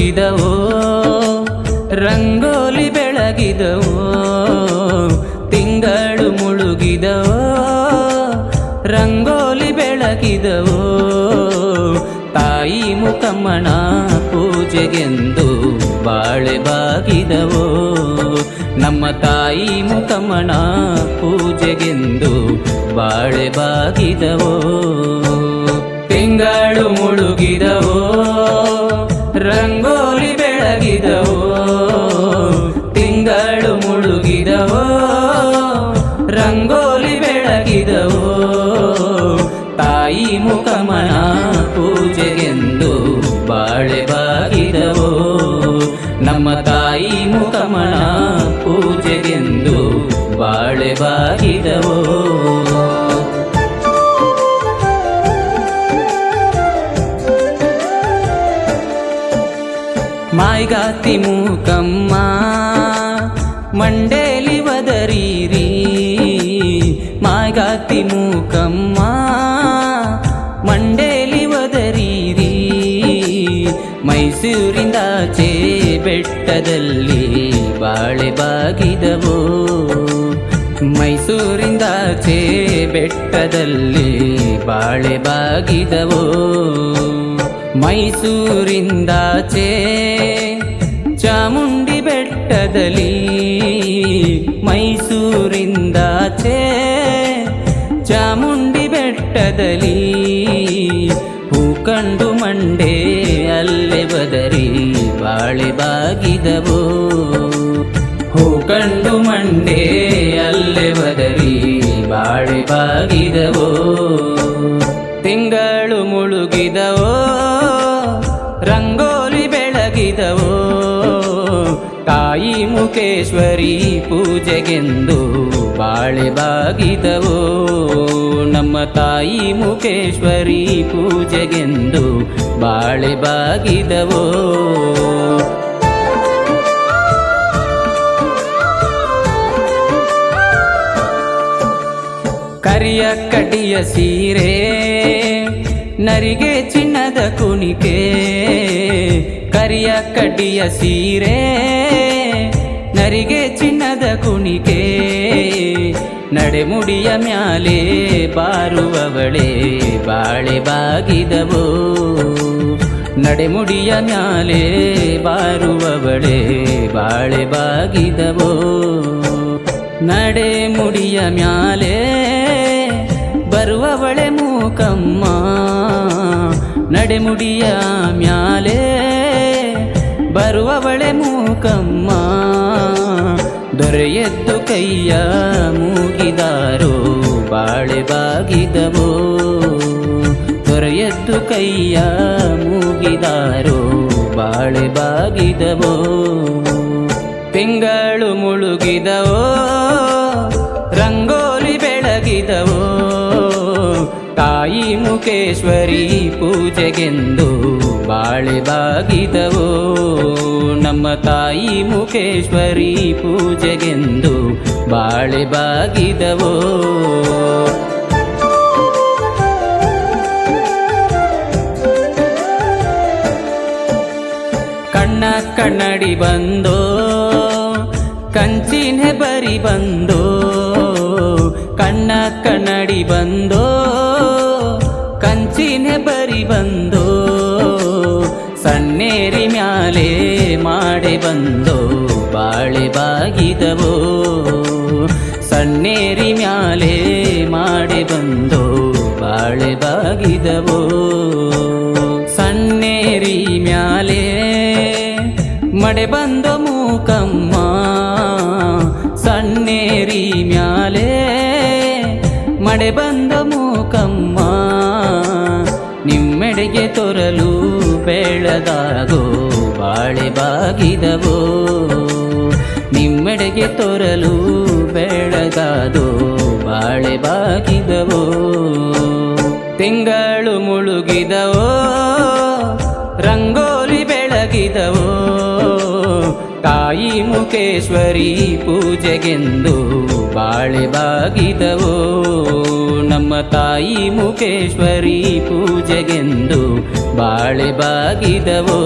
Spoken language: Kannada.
ಮುಳುಗಿದವೋ ರಂಗೋಲಿ ಬೆಳಗಿದವು? ತಿಂಗಳು ಮುಳುಗಿದವು? ರಂಗೋಲಿ ಬೆಳಗಿದವು? ತಾಯಿ ಮುಖಮ್ಮನ ಪೂಜೆಗೆಂದು ಬಾಳೆ ಬಾಗಿದವು? ನಮ್ಮ ತಾಯಿ ಮುಖಮ್ಮನ ಪೂಜೆಗೆಂದು ಬಾಳೆ ಬಾಗಿದವೋ? ತಿಂಗಳು ಮುಳುಗಿದವೋ? ಮಾಯ್ಗಾತಿ ಮೂಕಮ್ಮ, ಮಂಡೇಲಿ ವದರೀರಿ. ಮಾಯ್ಗಾತಿ ಮೂಕಮ್ಮ, ಮಂಡೇಲಿ ವದರೀರಿ. ಮೈಸೂರಿಂದಾಚೆ ಬೆಟ್ಟದಲ್ಲಿ ಬಾಳೆ ಬಾಗಿದವೋ. ಮೈಸೂರಿಂದಾಚೆ ಬೆಟ್ಟದಲ್ಲಿ ಬಾಳೆ ಬಾಗಿದವೋ. ಮೈಸೂರಿಂದಾಚೆ ಚಾಮುಂಡಿ ಬೆಟ್ಟದಲ್ಲಿ ಮೈಸೂರಿಂದಾಚೆ ಚಾಮುಂಡಿ ಬೆಟ್ಟದಲ್ಲಿ ಹೂ ಕಂಡು ಮಂಡೆ ಅಲ್ಲೇ ಬದರಿ ಬಾಳೆ ಬಾಗಿದವೋ. ಹೂ ಕಂಡು ಮಂಡೆ ಅಲ್ಲೇ ಬದರಿ ಬಾಳೆ ಬಾಗಿದವೋ. ತಿಂಗಳು ಮುಳುಗಿದವೋ. ರಂಗೋಲಿ ಬೆಳಗಿದವು. ತಾಯಿ ಮುಖೇಶ್ವರಿ ಪೂಜೆಗೆಂದು ಬಾಳೆ ಬಾಗಿದವು. ನಮ್ಮ ತಾಯಿ ಮುಖೇಶ್ವರಿ ಪೂಜೆಗೆಂದು ಬಾಳೆ ಬಾಗಿದವೋ. ಕರಿಯ ಕಟಿಯ ಸೀರೆ ನರಿಗೆ ಚಿನ್ನದ ಕುಣಿಕೆ, ಕರಿಯ ಕಡ್ಡಿಯ ಸೀರೆ, ನರಿಗೆ ಚಿನ್ನದ ಕುಣಿಕೆ ನಡೆಮುಡಿಯ ಮ್ಯಾಲೆ ಬಾರುವವಳೆ, ಬಾಳೆ ಬಾಗಿದವೋ ನಡೆಮುಡಿಯ ಮ್ಯಾಲೆ ಬಾರುವವಳೆ, ಬಾಳೆ ಬಾಗಿದವೋ ನಡೆಮುಡಿಯ ಮ್ಯಾಲೆ ಬರುವವಳೆ ಮೂಕಮ್ಮ. ನಡೆಮುಡಿಯ ಮ್ಯಾಲೆ ಬರುವವಳೆ ಮೂಕಮ್ಮ. ದೊರೆಯದ್ದು ಕೈಯ ಮೂಗಿದಾರೋ ಬಾಳೆ ಬಾಗಿದವೋ ದೊರೆಯದ್ದು ಕೈಯ ಮೂಗಿದಾರೋ ಬಾಳೆ ಬಾಗಿದವೋ ತಿಂಗಳು ಮುಳುಗಿದವೋ. ತಾಯಿ ಮುಖೇಶ್ವರಿ ಪೂಜೆಗೆಂದು ಬಾಳೆ ಬಾಗಿದವೋ ನಮ್ಮ ತಾಯಿ ಮುಖೇಶ್ವರಿ ಪೂಜೆಗೆಂದು ಬಾಳೆ ಬಾಗಿದವೋ ಕಣ್ಣ ಕನ್ನಡಿ ಬಂದೋ? ಕಂಚಿನ ಬರಿ ಬಂದೋ? ಕಣ್ಣ ಕನ್ನಡಿ ಬಂದೋ? ಕಂಚಿನ ಬರಿ ಬಂದು ಸಣ್ಣೇರಿ ಮ್ಯಾಲೆ ಮಾಡಿ ಬಂದು, ಬಾಳೆ ಬಾಗಿದವೋ. ಸಣ್ಣೇರಿ ಮ್ಯಾಲೆ ಮಾಡಿ ಬಂದು, ಬಾಳೆ ಬಾಗಿದವೋ. ಸಣ್ಣೇರಿ ಮ್ಯಾಲೆ ಮಡೆ ಬಂದು ಮೂಕಮ್ಮ ಸಣ್ಣೇರಿ ಮ್ಯಾಲೆ ಮಡೆ ಬಂದ ಬೆಳದಾಗೋ ಬಾಳೆ ಬಾಗಿದವೋ? ನಿಮ್ಮೆಡೆಗೆ ತೊರಲು ಬೆಳಗಾದೋ ಬಾಳೆ ಬಾಗಿದವೋ? ತಿಂಗಳು ಮುಳುಗಿದವೋ ರಂಗೋಲಿ ಬೆಳಗಿದವೋ? ತಾಯಿ ಮುಖೇಶ್ವರಿ ಪೂಜೆಗೆಂದು ಬಾಳೆ ಬಾಗಿದವೋ. ನಮ್ಮ ತಾಯಿ ಮುಖೇಶ್ವರಿ ಪೂಜೆಗೆಂದು ಬಾಳೆ ಬಾಗಿದವೋ.